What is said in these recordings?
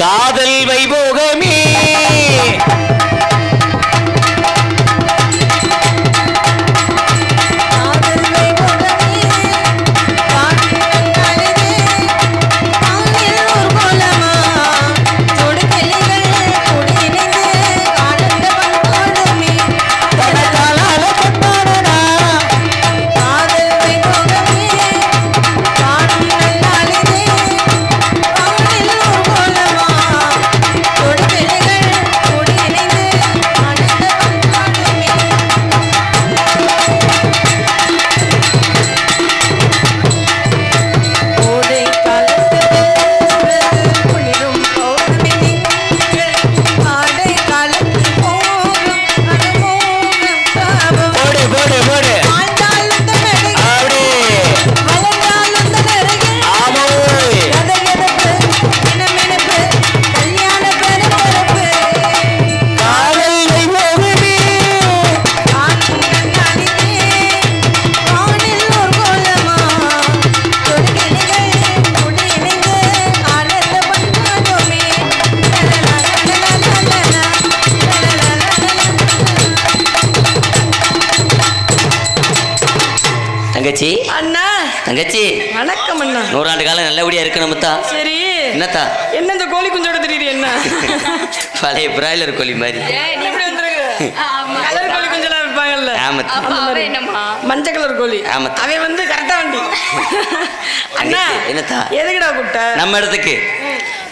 காதல் வைபோக நல்லபடியா இருக்கணும் முத்தா. சரி. என்னத்தா? என்ன இந்த கோழி குஞ்சோட தெரியுது என்ன? பழைய பிராய்லர் கோழி மாதிரி. இப்படி வந்திருக்கு? கலர் கோழி குஞ்செல்லாம் இருப்பாங்கல்ல மாதிரி. மஞ்சள் கலர் கோழி. ஆமா. அவன் வந்து கரெக்டா வண்டி. அண்ணா என்னத்தா? எதுக்குடா கூப்பிட்ட? நம்ம இடத்துக்கு.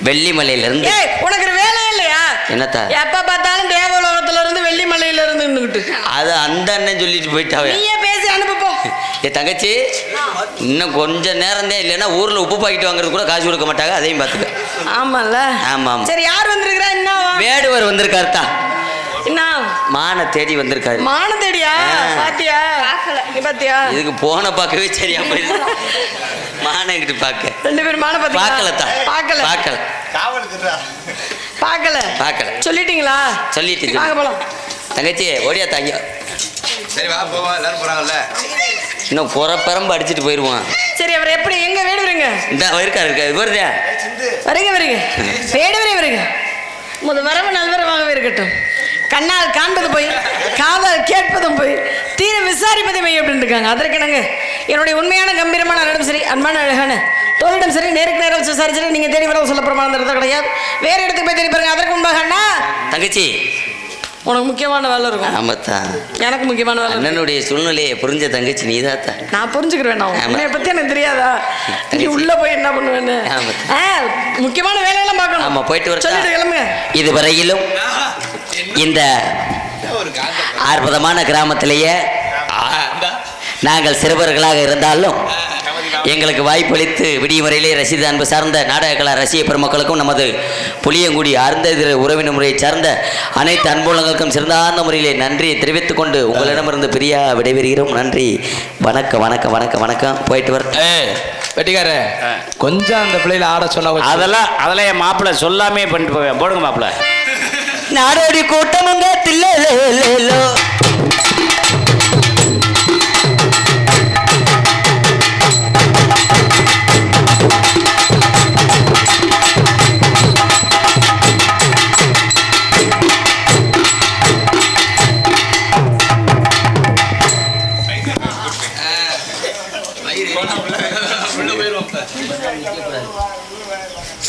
வெள்ளிமலையில இருந்து ஏய் உனக்கு வேலையே இல்லையா? என்னத்தா? எப்ப பார்த்தாலும் தேவலோகத்துல இருந்து வெள்ளிமலையில இருந்து நின்னுகிட்டு அது அந்த அண்ணன் சொல்லிட்டு போயிட்டாவே. நீயே பேசி அனுப்பு ஏ தங்கச்சி இன்னும் கொஞ்ச நேரம் தான் இல்லைன்னா ஊர்ல உப்பு பாக்கெட் வாங்குறது கூட காசு கொடுக்க மாட்டாங்க அதையும் பார்த்துக்க ஆமால ஆமா ஆமா. சரி யார் வந்திருக்கிறா? என்ன வேடுவர் வந்திருக்காருத்தா என்ன மான தேடி வந்திருக்காரு. மான தேடியா. பாத்தியா? நீ பாத்தியா? இதுக்கு போன பார்க்கவே சரியா போயிருக்கு மான பார்க்க ரெண்டு பேரும் மான பாத்தீங்களா? பார்க்கலத்தா பார்க்கல. பார்க்கல. பார்க்கல. பார்க்கல. சொல்லிட்டீங்களா? சொல்லிட்டு வாங்க போலாம். தங்கச்சி ஓடியா தாங்க. சரி வா போவா எல்லாரும் போறாங்கல்ல. இன்னும் புற பெரம்பு அடிச்சிட்டு போயிடுவான் சரி அவர் எப்படி எங்க வேடு வருங்க? இந்த இருக்காரு இருக்காரு. வருதா வருங்க வருங்க. வேடு வரை வருங்க. முத வரவு நல்வரவாகவே இருக்கட்டும். கண்ணால் காண்பது போய் காதால் கேட்பதும் போய் தீர விசாரிப்பதை மெய் அப்படின்னு இருக்காங்க. அதற்கு நாங்க என்னுடைய உண்மையான கம்பீரமான அண்ணனும் சரி அன்பான அழகான தோழிடம் சரி நேருக்கு நேரம் விசாரிச்சுட்டு நீங்க தேடி வரவு சொல்ல பிரமாணம் கிடையாது. வேற இடத்துக்கு போய் தேடி பாருங்க. அதற்கு முன்பாக அண்ணா. தங்கச்சி உனக்கு முக்கியமான வேலை இருக்கும். ஆமாத்தான். எனக்கு முக்கியமான வேலை. அண்ணனுடைய சூழ்நிலையை புரிஞ்ச தங்கச்சி நீதாத்தா. நான் புரிஞ்சுக்கிறேன் நான். உன்னைய பத்தி எனக்கு தெரியாதா? நீ உள்ள போய் என்ன பண்ணுவேன்னு? முக்கியமான வேலையெல்லாம் பார்க்கணும். ஆமா போயிட்டு வரட்டா? சொல்லிட்டு கிளம்புங்க இதுவரையிலும் இந்த ஒரு காந்த அற்புதமான கிராமத்திலேயே நாங்கள் சிறுவர்களாக இருந்தாலும் எங்களுக்கு வாய்ப்பளித்து விடியமுறையிலே ரசித அன்பு சார்ந்த நாடக கலா ரசிக பெருமக்களுக்கும் நமது புளியங்குடி ஆர்ந்த திரு உறவினர் முறையை சார்ந்த அனைத்து அன்புலங்களுக்கும் சிறந்தார்ந்த முறையிலே நன்றியை தெரிவித்துக் கொண்டு உங்களிடமிருந்து பிரியா விடைபெறுகிறோம். நன்றி. வணக்கம் வணக்கம் வணக்கம் வணக்கம். போயிட்டு வர வெட்டிக்கார. கொஞ்சம் அந்த பிள்ளையில ஆட சொன்னா அதெல்லாம் அதெல்லாம் என் மாப்பிள்ளை சொல்லாமே பண்ணிட்டு போவேன். போடுங்க மாப்பிள்ளை. நாடோடி கூட்டமுங்க தில்லேலோ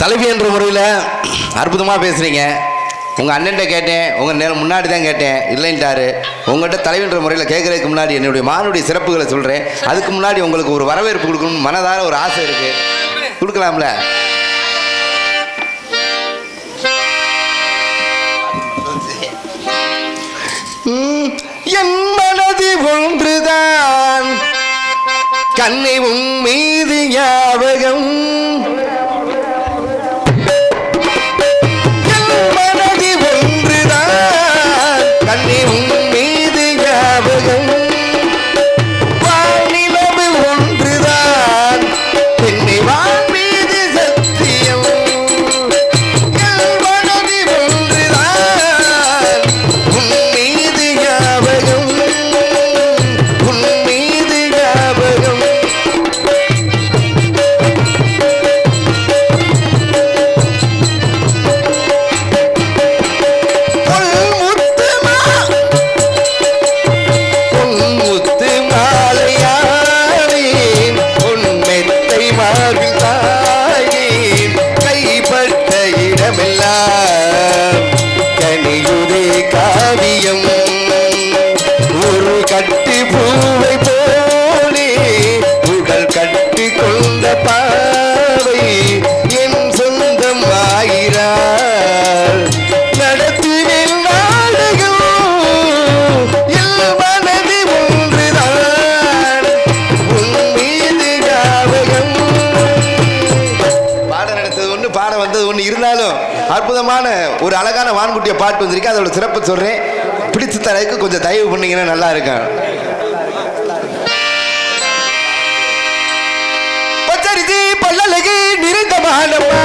தலைவி என்ற முறையில் அற்புதமாக பேசுகிறீங்க உங்கள் அண்ணன்ட்ட கேட்டேன் உங்கள் நேரம் முன்னாடி தான் கேட்டேன் இல்லைன்ட்டாரு. உங்கள்கிட்ட தலைவின்ற முறையில் கேட்குறதுக்கு முன்னாடி என்னுடைய மானுடைய சிறப்புகளை சொல்கிறேன் அதுக்கு முன்னாடி உங்களுக்கு ஒரு வரவேற்பு கொடுக்கணும்னு மனதார ஒரு ஆசை இருக்குது கொடுக்கலாம்ல? என் மனது ஒன்றுதான். கண்ணை உன் மீது ஞாபகம் அழகான பாட்டு வந்திருக்கு அதோட சிறப்பு சொல்றேன். பிடித்து தரதுக்கு கொஞ்சம் தயவு பண்ணீங்கன்னா நல்லா இருக்கும். பச்சரிசி பல்லழகு நிறைந்த மாடம்மா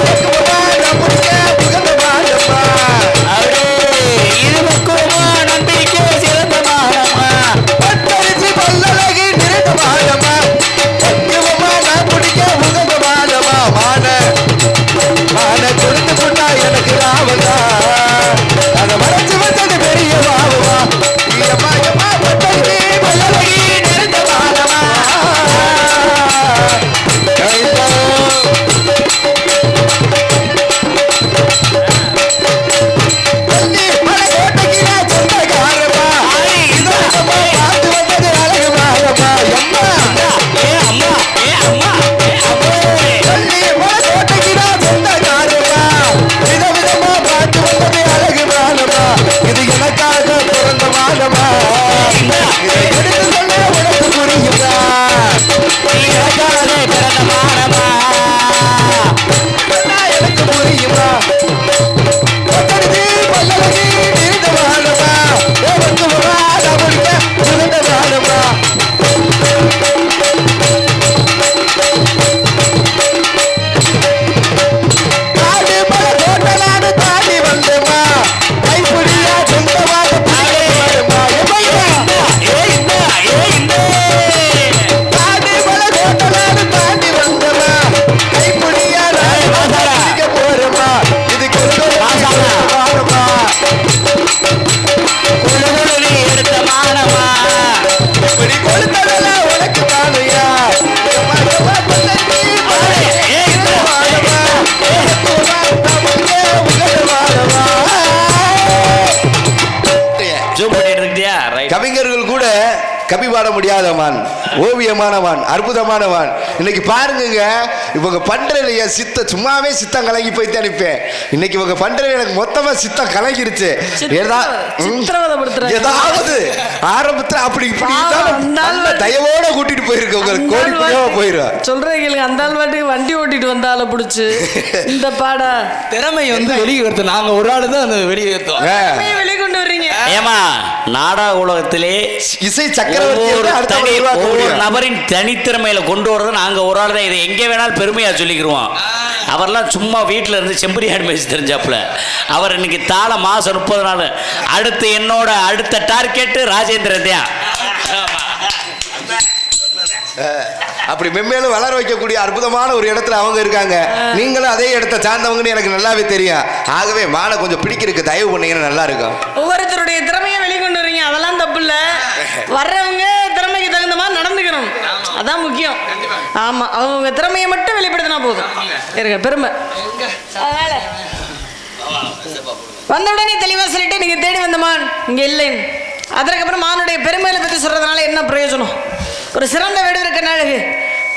பக்குவமா நம்முடைய ஓவியமானவான் அற்புதமானவான். இன்னைக்கு பாருங்கங்க இவங்க பண்றதுல என் சித்த சும்மாவே சித்தம் கலங்கி போய் அனுப்பேன் இன்னைக்கு இவங்க பண்றதுல எனக்கு மொத்தமா சித்தம் கலங்கிருச்சு. ஏதாவது ஆரம்பத்துல அப்படி இப்படி நல்ல தயவோட கூட்டிட்டு போயிருக்கு உங்களுக்கு கோடி சொல்றேன் கேளுங்க அந்த ஆள் பாட்டுக்கு வண்டி ஓட்டிட்டு வந்தால புடிச்சு. இந்த பாடா. திறமை வந்து வெளியே வருது. நாங்க ஒரு ஆளு தான் அந்த வெளியே கொண்டு வர்றீங்க? ஏமா நாடக உலகத்திலே இசை சக்கரவர்த்தி ஒவ்வொரு முடியும். நபரின் தனித்திறமையில கொண்டு வர்றது நாங்க ஒரு ஆள் தான் இதை எங்கே வேணாலும் பெருமையா சொல்லிக்கிருவோம். அவர்லாம் சும்மா வீட்டில் இருந்து செம்பரியாடு மேய்ச்சி தெரிஞ்சாப்புல. அவர் இன்னைக்கு தாள மாசம் முப்பது நாள். அடுத்து என்னோட அடுத்த டார்கெட்டு ராஜேந்திரன் தான். அப்படி மென்மேலும் வளர வைக்கக்கூடிய அற்புதமான ஒரு இடத்துல அவங்க இருக்காங்க. நீங்களும் அதே இடத்த சார்ந்தவங்கன்னு எனக்கு நல்லாவே தெரியும். ஆகவே மாலை கொஞ்சம் பிடிக்கிறதுக்கு தயவு பண்ணீங்கன்னா நல்லா இருக்கும். ஒவ்வொருத்தருடைய திறமையை வெளிக்கொண்டு வரீங்க அதெல்லாம் தப்பு இல்லை வர்றவங்க திறமைக்கு தகுந்த மாதிரி நடந்துக்கணும். அதான் முக்கியம். ஆமா அவங்க திறமையை மட்டும் வெளிப்படுத்தினா போதும். இருக்க பெருமை. அதனால வந்த உடனே தெளிவாக சொல்லிட்டு நீங்கள் தேடி வந்த மான் இல்லை இல்லைன்னு. அதற்கப்புறம் மானுடைய பெருமையில பற்றி சொல்றதுனால என்ன பிரயோஜனம்? ஒரு சிறந்த வீடு இருக்க அழகு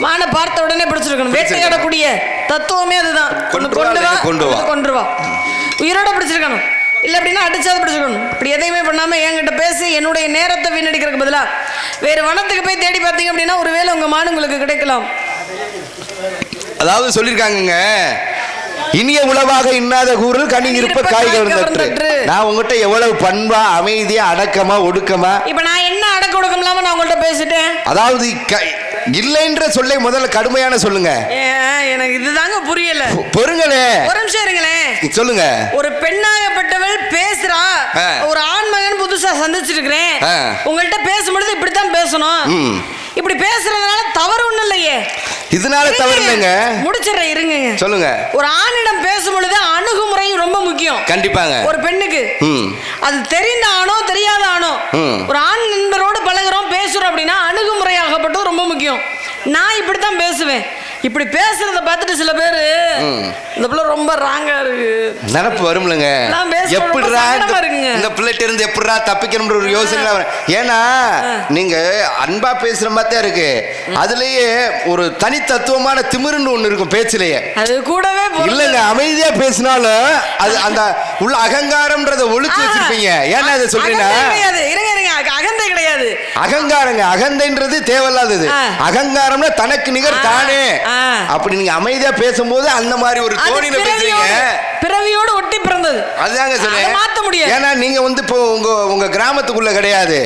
மானை பார்த்த உடனே பிடிச்சிருக்கணும். வேட்டையாடக்கூடிய தத்துவமே அதுதான். கொண்டு வா கொண்டு வா. உயிரோட பிடிச்சிருக்கணும். இல்லை அப்படின்னா அடிச்சாது பிடிச்சிருக்கணும். இப்படி எதையுமே பண்ணாம என்கிட்ட பேசி என்னுடைய நேரத்தை வீணடிக்கிறதுக்கு பதிலா வேறு வனத்துக்கு போய் தேடி பார்த்தீங்க அப்படின்னா ஒருவேளை உங்க மான் உங்களுக்கு கிடைக்கலாம். அதாவது சொல்லியிருக்காங்கங்க இனிய உளவாக இன்னாத கூறல் கனி இருப்ப காய் கவர்ந்தற்று கவர்ந்தற்று. நான் உங்ககிட்ட எவ்வளவு பண்பா அமைதியா அடக்கமா ஒடுக்கமா? இப்போ நான் என்ன அடக்க ஒடுக்கம் இல்லாம நான் உங்கள்ட்ட பேசிட்டேன்? அதாவது இல்லைன்ற சொல்லை முதல்ல கடுமையான சொல்லுங்க. எனக்கு இதுதாங்க புரியல. பொறுங்களே. ஒரு நிமிஷம் இருங்களேன் சொல்லுங்க. ஒரு பெண்ணாகப்பட்டவள் பேசுறா. ஒரு ஆண் மகன் புதுசா சந்திச்சிருக்கிறேன். ஆ. உங்கள்ட்ட பேசும்பொழுது இப்படித்தான் பேசணும். இப்படி பேசுறதுனால தவறு ஒண்ணும் இல்லையே. இதனால தவறு இல்லைங்க முடிச்சிடுறேன் இருங்க. சொல்லுங்க. ஒரு ஆணிடம் பேசும் பொழுது அணுகுமுறையும் ரொம்ப முக்கியம். கண்டிப்பாங்க. ஒரு பெண்ணுக்கு. அது தெரிந்த ஆணோ தெரியாத ஆணோ. ஒரு ஆண் நண்பரோடு பழகுறோம் பேசுறோம் அப்படின்னா அணுகுமுறையாகப்பட்டது ரொம்ப முக்கியம். நான் இப்படித்தான் பேசுவேன். இப்படி பேசுறத பார்த்துட்டு சில பேர் இந்த பிள்ளை ரொம்ப ராங்கா இருக்கு. நினப்பு வரும்லங்க. எப்படிடா இந்த- பிள்ளைகிட்ட இருந்து எப்படிடா தப்பிக்கணும்ன்ற ஒரு யோசனை ஏன்னா நீங்க அன்பா பேசுற மாதிரி தான் இருக்கு அதுலயே ஒரு தனித்தத்துவமான திமிருன்னு ஒண்ணு இருக்கும் பேச்சிலேயே. அது கூடவே. இல்லங்க அமைதியா பேசினாலும் அது அந்த உள்ள அகங்காரம்ன்றத ஒழிச்சு. வச்சிருப்பீங்க. ஏன்னா அதை சொல்றீங்கன்னா அகந்தை கிடையாது அகங்காரங்க அகந்தைன்றது தேவையில்லாதது. அகங்காரம்னா தனக்கு நிகர். தானே. அப்படி நீங்க அமைதியா பேசும்போது அந்த மாதிரி ஒரு தோணியில பிறவியோடு பேசுறீங்க அதுதாங்க அதை சொன்னேன் மாத்த முடியாது. ஏன்னா நீங்க வந்து இப்போ உங்க உங்க கிராமத்துக்குள்ள கிடையாது.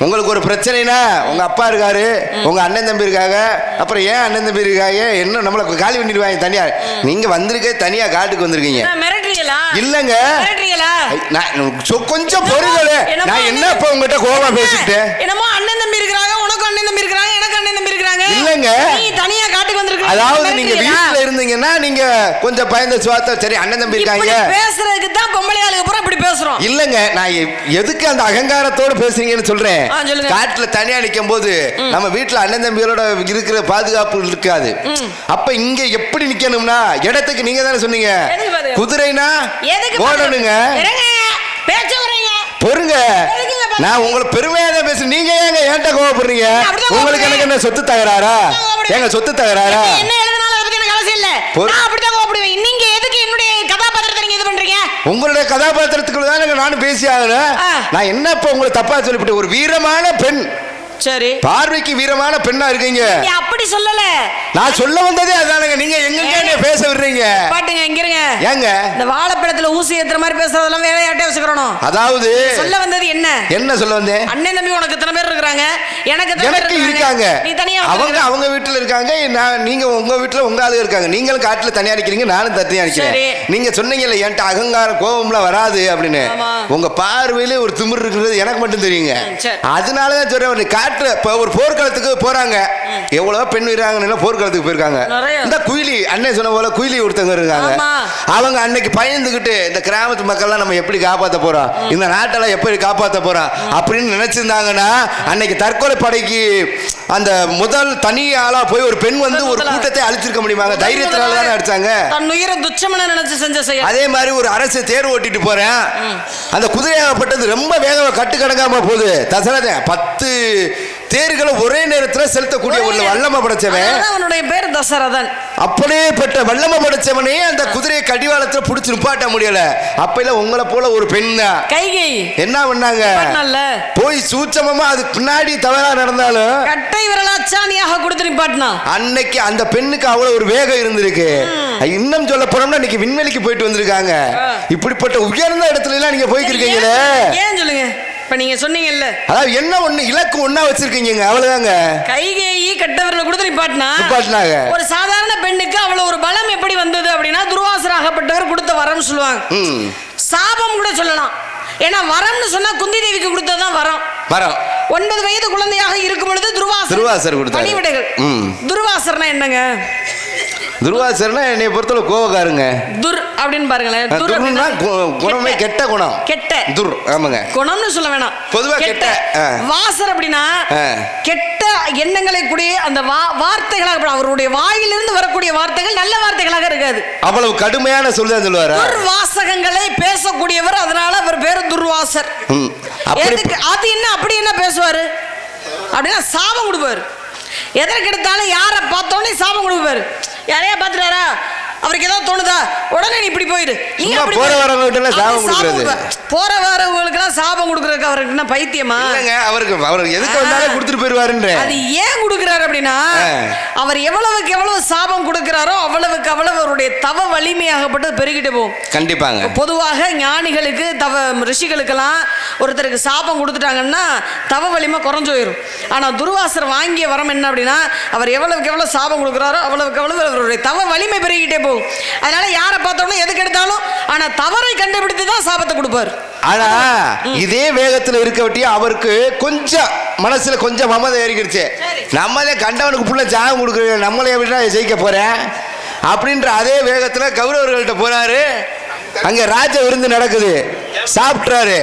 உங்களுக்கு ஒரு பிரச்சனைனா உங்க அப்பா இருக்காரு உங்க அண்ணன் தம்பி இருக்காங்க அப்புறம் ஏன் அண்ணன் தம்பி இருக்காங்க என்ன நம்மள காலி பண்ணிடுவாங்க தனியா? நீங்க வந்திருக்க தனியா காட்டுக்கு வந்திருக்கீங்க. இல்லங்க. நான் சொ- கொஞ்சம் பொறுங்களே. நான் என்ன இப்ப உங்ககிட்ட கோவமா பேசிட்டேன் என்னமோ அண்ணன் தம்பி இருக்கிறாங்க உனக்கு அண்ணன் தம்பி இருக்கிறாங்க எனக்கு அண்ணன் தம்பி இருக்கிறாங்க இல்லைங்க. நீ தனியா காட்டுக்கு வந்திருக்க அதாவது நீங்க வீட்டுல இருந்தீங்கன்னா நீங்க கொஞ்சம் பயந்த சுவாத்த சரி அண்ணன் தம்பி இருக்காங்க. பேசுறதுக்கு தான் பொம்பளை ஆளுக்கு பூரா இப்படி பேசுறோம். இல்லங்க நான் எதுக்கு அந்த அகங்காரத்தோட பேசுறீங்கன்னு சொல்றேன். காட்டுல தனியா நிக்கும் போது நம்ம வீட்டுல அண்ணன் தம்பிகளோட இருக்கிற பாதுகாப்பு இருக்காது. அப்ப இங்க எப்படி நிக்கணும்னா இடத்துக்கு நீங்க தானே சொன்னீங்க? குதிரைனா ஓடணுங்க. பொறுங்க? நான் உங்களுக்கு பெருமையா தான் பேசுறேன் நீங்க ஏங்க ஏன்ட்ட கோவப்படுறீங்க? அப்படிதான் உங்களுக்கு எனக்கு என்ன சொத்து தகராறா. ஏங்க சொத்து தகராறா? என்ன எழுதினாலும் அதை பத்தி எனக்கு அவசியம் இல்ல. நான் அப்படித்தான் கோவப்படுவேன். நீங்க எதுக்கு என்னுடைய கதாபாத்திரத்தை நீங்க இது பண்றீங்க? உங்களுடைய கதாபாத்திரத்துக்குள்ள தான் நானும் பேசி ஆகணும். ஆ. நான் என்ன இப்ப உங்களை தப்பா சொல்லிவிட்டு ஒரு வீரமான பெண். சரி. பார்வைக்கு வீரமான பெண்ணா இருக்கீங்க. அப்படி சொல்லல. நான் சொல்ல வந்ததே அதானுங்க. நீங்க எங்க பேச விடுறீங்க? பாட்டுங்க இங்க இருங்க. ஏங்க? இந்த வாழைப்பழத்துல ஊசி ஏத்துற மாதிரி பேசுறதெல்லாம் வேற யார்ட்டே வச்சுக்கிறோம் அதாவது சொல்ல வந்தது என்ன? என்ன சொல்ல வந்தேன் அண்ணன் தம்பி உனக்கு எத்தனை பேர் இருக்கிறாங்க. எனக்கு எனக்கு இருக்காங்க. நீ தனியா அவங்க. அவங்க வீட்டுல இருக்காங்க. நான் நீங்க உங்க வீட்டுல உங்க ஆளு இருக்காங்க. நீங்களும் காட்டுல தனியா நிக்கிறீங்க நானும் தனியா நிக்கிறேன். நீங்க சொன்னீங்கல்ல என்கிட்ட அகங்காரம் கோபம்லாம் வராது அப்படின்னு. உங்க பார்வையில ஒரு திமிர் இருக்கிறது எனக்கு மட்டும் தெரியுங்க. அதனாலதான் சொல்றேன் காட்டுல இப்ப ஒரு போர்க்களத்துக்கு போறாங்க. எவ்வளவோ பெண் வீராங்கன்னு போர்க்களத்துக்கு போயிருக்காங்க. இந்த குயிலி அண்ணன் சொன்ன போல குயிலி ஒருத்தவங்க இருக்காங்க. அவங்க அன்னைக்கு பயந்துகிட்டு இந்த கிராமத்து மக்கள்லாம் நம்ம எப்படி காப்பாத்த போறோம்? இந்த நாட்டெல்லாம் எப்படி காப்பாத்த போறோம்? அப்படின்னு நினைச்சிருந்தாங்கன்னா அன்னைக்கு தற்கொலை படைக்கு அந்த முதல் தனி ஆளா போய் ஒரு பெண் வந்து ஒரு. கூட்டத்தை அழிச்சிருக்க முடியுமாங்க தைரியத்தினால தானே அடிச்சாங்க. தன் உயிரை துச்சமன நினைச்சு செஞ்ச செயல். அதே மாதிரி ஒரு அரசு தேர் ஓட்டிட்டு போறேன். அந்த குதிரையாகப்பட்டது ரொம்ப வேகமா கட்டு கடங்காம போகுது. தசரதன் பத்து தேர்களை ஒரே நேரத்துல செலுத்தக்கூடிய ஒரு வல்லம படைச்சவன். அவனுடைய பேர் தசரதன் அப்படியேப்பட்ட வல்லம படைச்சவனே அந்த குதிரையை கடிவாளத்துல புடிச்சு நிப்பாட்ட முடியல. அப்ப இல்ல உங்களை போல ஒரு பெண் தான் கைகை. என்ன பண்ணாங்க? போய் சூட்சமமா அது பின்னாடி தவறா நடந்தாலும் கட்டை விரலாச்சானியாக கொடுத்து நிப்பாட்டினா அன்னைக்கு அந்த பெண்ணுக்கு அவ்வளவு ஒரு வேகம் இருந்திருக்கு. இன்னும் சொல்ல போனோம்னா இன்னைக்கு விண்வெளிக்கு போயிட்டு வந்திருக்காங்க. இப்படிப்பட்ட உயர்ந்த இடத்துல எல்லாம் நீங்க போய்க்கிருக்கீங்களே. ஏன் சொல்லுங்க? இப்ப நீங்க சொன்னீங்கல்ல. அதாவது என்ன ஒண்ணு? இலக்கு ஒண்ணா வச்சிருக்கீங்க அவ்வளவுதாங்க. கைகேயி கட்டவரில் கொடுத்து நிப்பாட்டினா நிப்பாட்டினாங்க. ஒரு சாதாரண பெண்ணுக்கு அவ்வளவு ஒரு பலம் எப்படி வந்தது அப்படின்னா துர்வாசராகப்பட்டவர் கொடுத்த வரம்னு சொல்லுவாங்க. சாபம் கூட சொல்லலாம். ஏன்னா வரம்னு சொன்னா குந்தி தேவிக்கு கொடுத்ததுதான் வரம். வரோம். ஒன்பது வயது குழந்தையாக இருக்கும் பொழுது துர்வாசர் துர்வாசர் கொடுத்தாரு. துர்வாசர்னா என்னங்க? துர்வாசர்னா என்னை பொறுத்தவரை கோவக்காருங்க. துர் அப்படின்னு பாருங்களேன். துர் துர்னா அப்படின்னா குணமே கெட்ட குணம். கெட்ட. துர் ஆமாங்க. குணம்னு சொல்ல வேணாம். பொதுவா கெட்ட. வாசர் அப்படின்னா. கெட்ட எண்ணங்களை கூடிய அந்த வார்த்தைகளாக. அவருடைய வாயிலிருந்து வரக்கூடிய வார்த்தைகள் நல்ல வார்த்தைகளாக இருக்காது. அவ்வளவு கடுமையான சொல்லுதான் சொல்லுவாரா? துர்வாசகங்களை பேசக்கூடியவர் அதனால அவர் பேரு துர்வாசர். அது என்ன அப்படி என்ன பேசுவாரு? அப்படின்னா சாபம் கொடுப்பாரு. எதற்கு எடுத்தாலும் யாரை பார்த்தோன்னே சாபம் கொடுப்பாரு. யாரையா பார்த்துட்டாரா? அவருக்கு ஏதாவது தோணுதா உடனே நீ இப்படி போயிரு நீ சும்மா அப்படி போற போயிரு. வரவங்ககிட்ட எல்லாம் சாபம் அப்படி கொடுக்கறது. கொடுப்பாரு. போற வரவங்களுக்கெல்லாம் சாபம் கொடுக்கறதுக்கு அவருக்கு என்ன பைத்தியமா இல்லைங்க அவருக்கு அவர் எதுக்கு வந்தாலும் கொடுத்துட்டு போயிருவாருன்ற அது ஏன் கொடுக்கிறாரு அப்படின்னா ஆ. அவர் எவ்வளவுக்கு எவ்வளவு சாபம் கொடுக்கிறாரோ அவ்வளவுக்கு அவ்வளவு அவருடைய தவ வலிமையாகப்பட்டது பெருகிட்டு போகும் கண்டிப்பாங்க பொதுவாக ஞானிகளுக்கு தவ ரிஷிகளுக்கெல்லாம் ஒருத்தருக்கு சாபம் கொடுத்துட்டாங்கன்னா தவ வலிமை குறைஞ்சு போயிடும் ஆனால் துர்வாசர் வாங்கிய வரம் என்ன அப்படின்னா அவர் எவ்வளவுக்கு எவ்வளவு சாபம் கொடுக்குறாரோ அவ்வளவுக்கு அவ்வளவு அவருடைய தவ வலிமை பெருகிட்டே போகும் அதனால யாரை பார்த்தோம்னா எதுக்கு எடுத்தாலும் ஆனால் தவறை கண்டுபிடித்து தான் சாபத்தை கொடுப்பார். ஆனா இதே வேகத்துல இருக்க வட்டி அவருக்கு கொஞ்சம் மனசுல கொஞ்சம் மமதை ஏறிக்கிடுச்சு. நம்மளே கண்டவனுக்கு புள்ள ஜாகம் கொடுக்குற நம்மளே எப்படின்னா ஜெயிக்க போறேன்? அப்படின்ற அதே வேகத்துல கௌரவர்கள்ட்ட போறாரு. அங்க ராஜ விருந்து நடக்குது. சாப்பிட்றாரு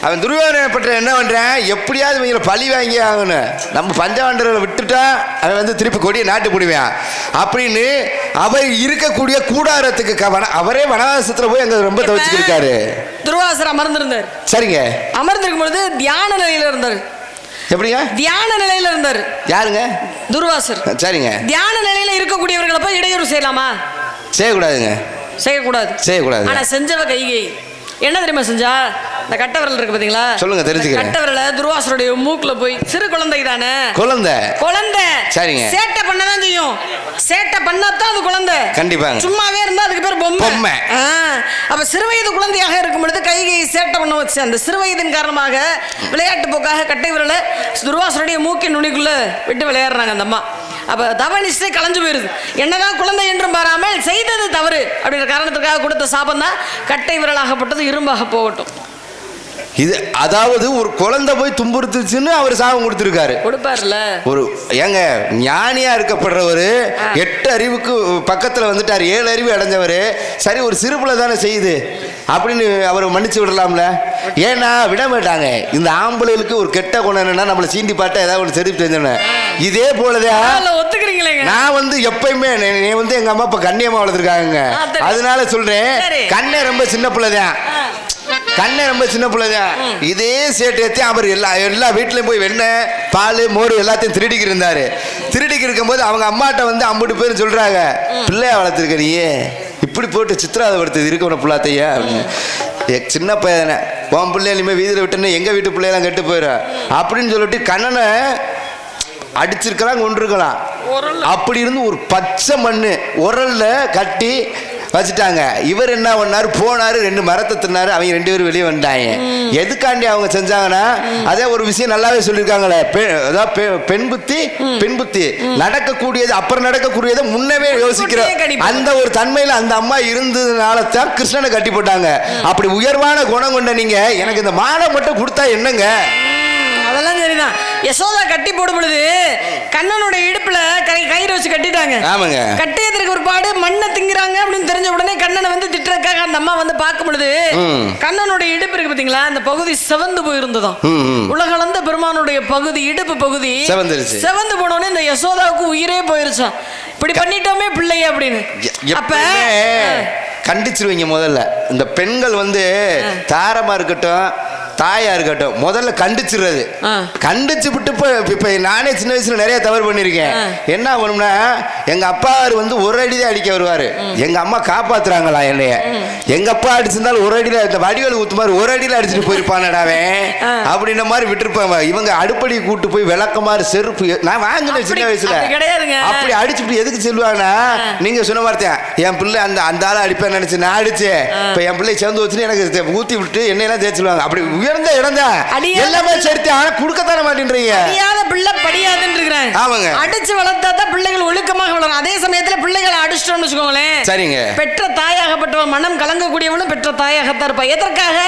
அவன் துரியோதனப்பட்ட என்ன பண்றேன்? எப்படியாவது இவங்களை பழி வாங்கி ஆகணும். நம்ம பஞ்சவாண்டர்களை விட்டுட்டா அவன் வந்து திருப்பி கொடியை நாட்டு போடுவான். அப்படின்னு அவர் இருக்கக்கூடிய கூடாரத்துக்கு க- வன- அவரே வனவாசத்துல போய் அங்க ரொம்ப தவிச்சுக்கிருக்காரு துர்வாசர் அமர்ந்திருந்தார். சரிங்க. அமர்ந்திருக்கும் பொழுது தியான நிலையில இருந்தார். எப்படிங்க? தியான நிலையில இருந்தார். யாருங்க? துர்வாசர். சரிங்க. தியான நிலையில இருக்கக்கூடியவர்களை போய் இடையூறு செய்யலாமா? செய்யக்கூடாதுங்க. செய்யக்கூடாது. செய்யக்கூடாது. ஆனா செஞ்சவ கைகை. என்ன தெரியுமா செஞ்சா? இந்த கட்ட விரல் இருக்கு பாத்தீங்களா? சொல்லுங்க, தெரிஞ்சுக்கிறேன். கட்ட விரல துர்வாசருடைய மூக்குல போய் சிறு குழந்தை தானே குழந்தை. குழந்தை. சரிங்க. சேட்டை பண்ணதான் செய்யும். சேட்டை பண்ணாதான் அது குழந்தை. கண்டிப்பாங்க. சும்மாவே இருந்தா அதுக்கு பேர் பொம்மை. பொம்மை. அப்ப சிறுவயது குழந்தையாக இருக்கும் பொழுது கைகையை சேட்டை பண்ண வச்சு அந்த சிறுவயதின் காரணமாக விளையாட்டு போக்காக கட்டை விரல துர்வாசனுடைய மூக்கின் நுனிக்குள்ள விட்டு விளையாடுறாங்க அந்த அம்மா. அப்ப தவ நிஷ்டை கலைஞ்சு போயிருது. என்னதான் குழந்தை என்றும் பாராமல் செய்தது தவறு அப்படின்ற காரணத்துக்காக கொடுத்த சாபம் தான் கட்டை விரலாகப்பட்டது இரும்பாக போகட்டும். இது அதாவது ஒரு குழந்தை போய் துன்புறுத்துச்சுன்னு அவர் சாபம் கொடுத்துருக்காரு. கொடுப்பார்ல. ஒரு ஏங்க ஞானியா இருக்கப்படுறவர் எட்டு அறிவுக்கு பக்கத்துல வந்துட்டார் ஏழு அறிவு அடைஞ்சவர் சரி ஒரு சிறுபுல தானே செய்யுது அப்படின்னு அவர் மன்னிச்சு விடலாம்ல? ஏன்னா விட மாட்டாங்க. இந்த ஆம்பளைகளுக்கு ஒரு கெட்ட குணம் என்னன்னா நம்மளை சீண்டி பாட்டா ஏதாவது ஒன்று தெரிவித்து தெரிஞ்சோன்னு இதே போலதான் பரவாயில்ல, ஒத்துக்கிறீங்களேங்க. நான் வந்து எப்பயுமே நீ வந்து எங்க அம்மா அப்பா கண்ணியமா வளர்த்துருக்காங்க. அதனால சொல்றேன். கண்ணே ரொம்ப சின்ன பிள்ளைதான். கண்ணே ரொம்ப சின்ன பிள்ளைதான் இதே சேட்டையத்தையும் அவர் எல்லா எல்லா வீட்லயும் போய் வெண்ணெய் பால் மோர் எல்லாத்தையும் திருடிக்கு இருந்தாரு. திருடிக்கு இருக்கும்போது அவங்க அம்மாட்ட வந்து அம்புட்டு பேர் சொல்றாங்க பிள்ளைய வளர்த்துருக்க நீ? இப்படி போட்டு சித்திராதப்படுத்து இருக்க உன பிள்ளாத்தையா. அப்படின்னு. சின்ன பையனை உன் பிள்ளை இனிமேல் வீதியில் விட்டுன்னு எங்கள் வீட்டு பிள்ளையெல்லாம் கெட்டு போயிடும் அப்படின்னு சொல்லிட்டு கண்ணனை அடிச்சிருக்கலாம் கொண்டிருக்கலாம் அப்படி இருந்து ஒரு பச்சை மண்ணு உரல்ல கட்டி வச்சுட்டாங்க. இவர் என்ன பண்ணாரு? போனாரு ரெண்டு மரத்தை தின்னாரு அவங்க ரெண்டு பேரும் வெளியே வந்துட்டாங்க. எதுக்காண்டி அவங்க செஞ்சாங்கன்னா அதே ஒரு விஷயம் நல்லாவே சொல்லியிருக்காங்களே. அதாவது பெண் புத்தி பெண் புத்தி. நடக்கக்கூடியது அப்புறம் நடக்கக்கூடியதை முன்னவே யோசிக்கிற முன்கூட்டியே கணிப்பு. அந்த ஒரு தன்மையில அந்த அம்மா இருந்ததுனால தான் கிருஷ்ணனை கட்டி போட்டாங்க அப்படி உயர்வான குணம் கொண்ட நீங்க எனக்கு இந்த மாலை மட்டும் கொடுத்தா என்னங்க? அதெல்லாம் சரிதான். யசோதா கட்டி போடும் பொழுது கண்ணனுடைய இடுப்புல கை கயிறு வச்சு கட்டிட்டாங்க. ஆமாங்க. கட்டியதற்கு ஒரு பாடு மண்ணை திங்கிறாங்க அப்படின்னு தெரிஞ்ச உடனே கண்ணனை வந்து திட்டுறதுக்காக அந்த அம்மா வந்து பார்க்கும் பொழுது. கண்ணனுடைய இடுப்பு இருக்கு பாத்தீங்களா? அந்த பகுதி செவந்து போயிருந்ததாம். உலகளந்த பெருமானுடைய பகுதி இடுப்பு பகுதி. செவந்து போன உடனே இந்த யசோதாவுக்கு உயிரே போயிருச்சாம். இப்படி பண்ணிட்டோமே பிள்ளைய அப்படின்னு. அப்ப கண்டிச்சிருவீங்க முதல்ல. இந்த பெண்கள் வந்து தாரமா இருக்கட்டும் தாயா இருக்கட்டும் முதல்ல கண்டிச்சிடுறது. கண்டிச்சு விட்டு இப்போ இப்போ நானே சின்ன வயசுல நிறைய தவறு பண்ணியிருக்கேன். என்ன பண்ணும்னா எங்க அப்பா வந்து ஒரு அடி தான் அடிக்க வருவாரு. எங்க அம்மா காப்பாத்துறாங்களா என்னைய. எங்க அப்பா அடிச்சிருந்தாலும் ஒரு அடியில இந்த வடிவேல் ஊத்து மாதிரி ஒரு அடியில அடிச்சுட்டு போயிருப்பானடாவன் அப்படின்ற மாதிரி விட்டுருப்பாங்க. இவங்க அடுப்படி கூட்டு போய் விளக்க மாதிரி செருப்பு நான் வாங்கினேன் சின்ன வயசுல. அப்படி. அப்படி அடிச்சுட்டு எதுக்கு சொல்லுவாங்கன்னா நீங்க சொன்ன வார்த்தை என் பிள்ளை அந்த அந்த ஆளை அடிப்பேன் நினைச்சு நான் அடிச்சேன். இப்ப என் பிள்ளை சேர்ந்து வச்சுன்னு எனக்கு ஊத்தி விட்டு எண்ணெயெல்லாம் தேய்ச்சிடுவாங்க அப்படி உயர்ந்த அடியாத எல்லாமே சரித்து ஆனா கொடுக்கத்தானே மாட்டேன்றீங்க? படியாத பிள்ளை படியாதுன்னு ஆமாங்க. அடிச்சு வளர்த்தா தான் பிள்ளைகள் ஒழுக்கமாக வளரும். அதே சமயத்துல பிள்ளைகளை அடிச்சிட்டோம்னு வச்சுக்கோங்களேன். சரிங்க. பெற்ற தாயாகப்பட்டவன் மனம் கலங்கக்கூடியவனும் பெற்ற தாயாகத்தான் இருப்பா. எதற்காக?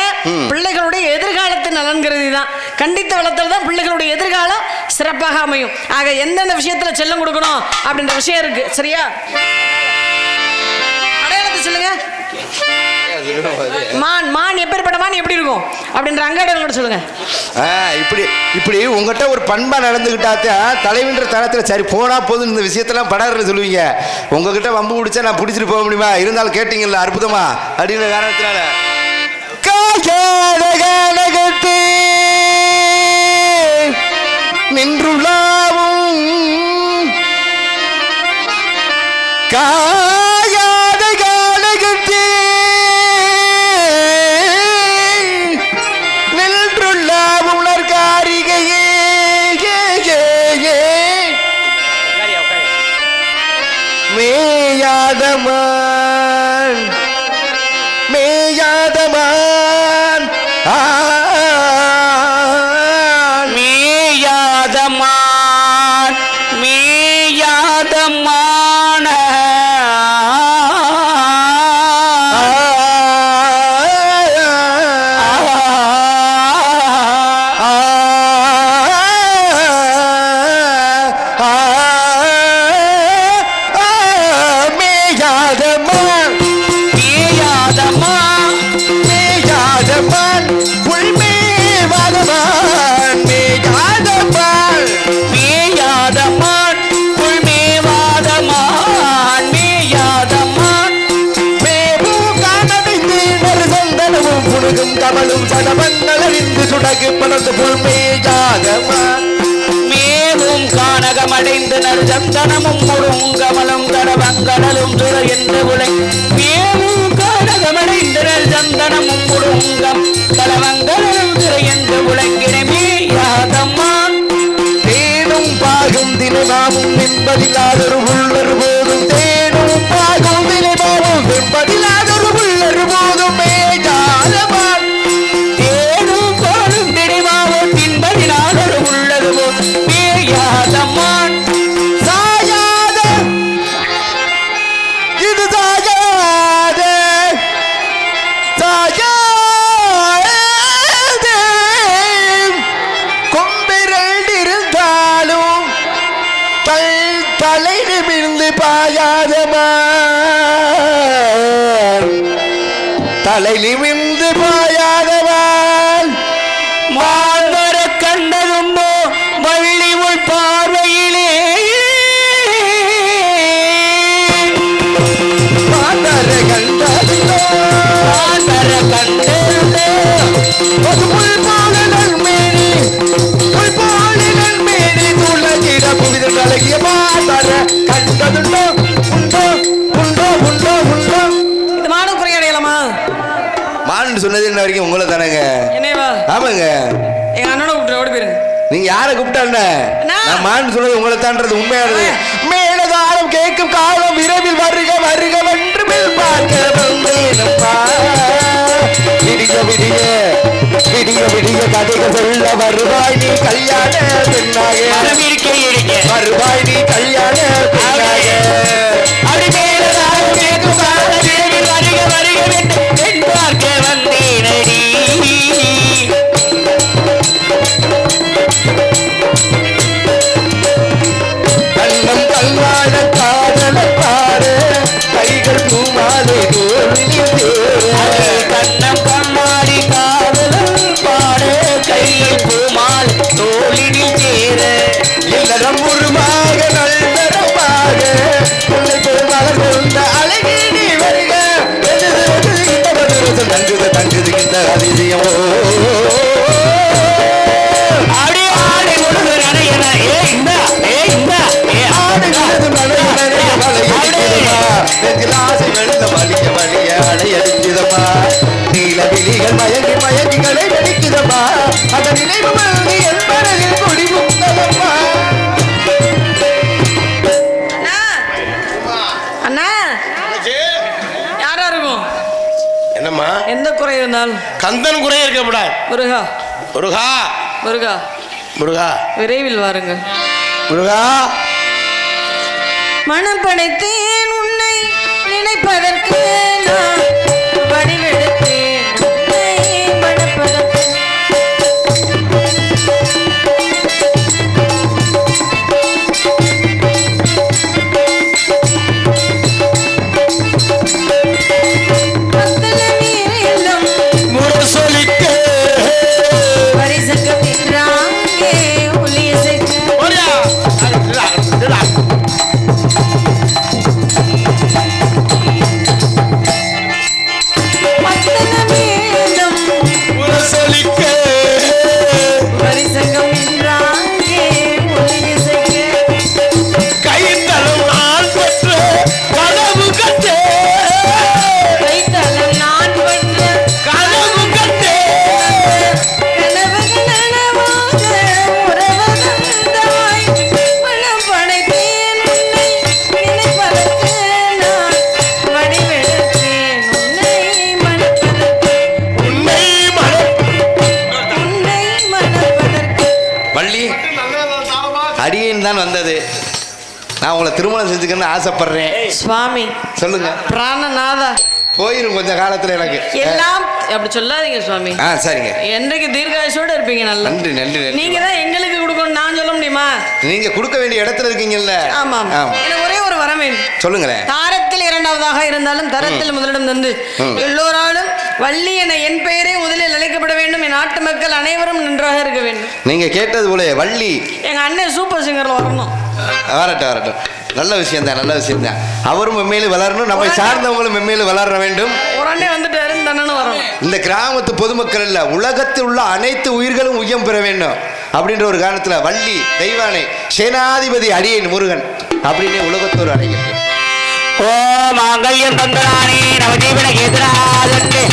பிள்ளைகளுடைய எதிர்காலத்தின் நலன்கிறது தான் கண்டித்து வளர்த்தல் தான் பிள்ளைகளுடைய எதிர்காலம் சிறப்பாக அமையும். ஆக எந்தெந்த விஷயத்துல செல்லம் கொடுக்கணும் அப்படின்ற விஷயம் இருக்கு. சரியா? அடையாளத்தை சொல்லுங்க. மான் மான் எப்பேற்பட்ட மான் எப்படி இருக்கும்? அப்படின்ற அங்காடையில் கூட சொல்லுங்க இப்படி இப்படி உங்ககிட்ட ஒரு பண்பா நடந்துகிட்டாத்தான் தலைவின்ற தரத்துல சரி போனா போதும் இந்த விஷயத்தெல்லாம் படாருன்னு சொல்லுவீங்க. உங்ககிட்ட வம்பு பிடிச்சா நான் பிடிச்சிட்டு போக முடியுமா? இருந்தாலும் கேட்டீங்கல்ல அற்புதமா? அப்படிங்கிற காரணத்தினால. நின்றுள்ளாவும். காயாத கமலும் சடமங்களறிந்து சுடகு பலந்து புல் மேயாதமான் மேவும் கானகமடைந்து நறுசந்தனமும் முழுங்கமலும் கடவங்கடலும் சுர என்று உலை மேவும் கானகமடைந்து நறுசந்தனமும் முழுங்கம் கடவங்கடலும் சுர என்று உலங்கின யாதம்மா. தேனும் பாகும் தினமாவும் என்பதில்லாதொரு உள்ளர் போதும். தேனும் பாகும் தினமாவும் என்பதில்லாதொரு உள்ளர் போதும் என்ன நான். மான்னு சொன்னது உங்களை தான்றது உண்மையானது மேலதாரம் கேட்கும் காலம் விரைவில் வருக வருக வென்று மேல் பார்க்க விடிய விடிய விடிய விடிய கதைகள் சொல்ல வருவாய் நீ கல்யாண பெண்ணாக வருவாய் நீ கல்யாண பெண்ணாக அப்படி மேலதாக கேட்கும் கால விரைவில் வருக வருக வென்று தங்குது தங்குது இந்த அதிசயம். அடி ஆடி முழுது நனையன ஏ இந்த ஏ இந்த ஏ ஆடு மலைய மலையடிக்குதம்மா நெஞ்சில் ஆசை வெள்ள வலிய வலிய அடையடிக்குதம்மா நீல விழிகள் மயங்கி மயங்கிகளை வெடிக்குதம்மா. அந்த நினைவு மருதி என்னம்மா? எந்த குறை இருந்தாலும் கந்தன் குறைய இருக்கக்கூடாது. முருகா. முருகா. முருகா. முருகா. விரைவில் வாருங்க முருகா. மனம் படைத்தேன் உன்னை நினைப்பதற்கு நான். அப்படி சொல்லாதீங்க சுவாமி. ஆ சரிங்க. என்றைக்கு தீர்காயுசோட இருப்பீங்க நல்லா. நன்றி நன்றி நீங்க தான் எங்களுக்கு கொடுக்கணும் நான் சொல்ல முடியுமா? நீங்க கொடுக்க வேண்டிய இடத்துல இருக்கீங்கல்ல. ஆமா. எனக்கு ஒரே ஒரு வரம் வேண்டும் சொல்லுங்களேன். தாரத்தில் இரண்டாவதாக இருந்தாலும் தரத்தில் முதலிடம் தந்து. எல்லோராலும் வள்ளி என என் பெயரே முதலில் அழைக்கப்பட வேண்டும். என் நாட்டு மக்கள் அனைவரும் நன்றாக இருக்க வேண்டும். நீங்க கேட்டது போல வள்ளி. எங்க அண்ணன் சூப்பர் சிங்கர்ல வரணும். வரட்டும் வரட்டும். நல்ல விஷயம் தான் நல்ல விஷயம் தான் அவரும் மென்மேலு வளரணும். நம்மை சார்ந்தவங்களும் மென்மேலு வளர வேண்டும். இந்த அண்ணனும் வரணும். இந்த கிராமத்து பொதுமக்கள் இல்ல உலகத்தில் உள்ள அனைத்து உயிர்களும் உய்யம் பெற வேண்டும் அப்படின்ற ஒரு காரணத்துல வள்ளி தெய்வானை சேனாதிபதி அடியேன் முருகன் அப்படின்னு உலகத்தோர் அடைகிறது ஓ மாங்கல்யம் தந்தரானே நவஜீவன கேதராஜன்ே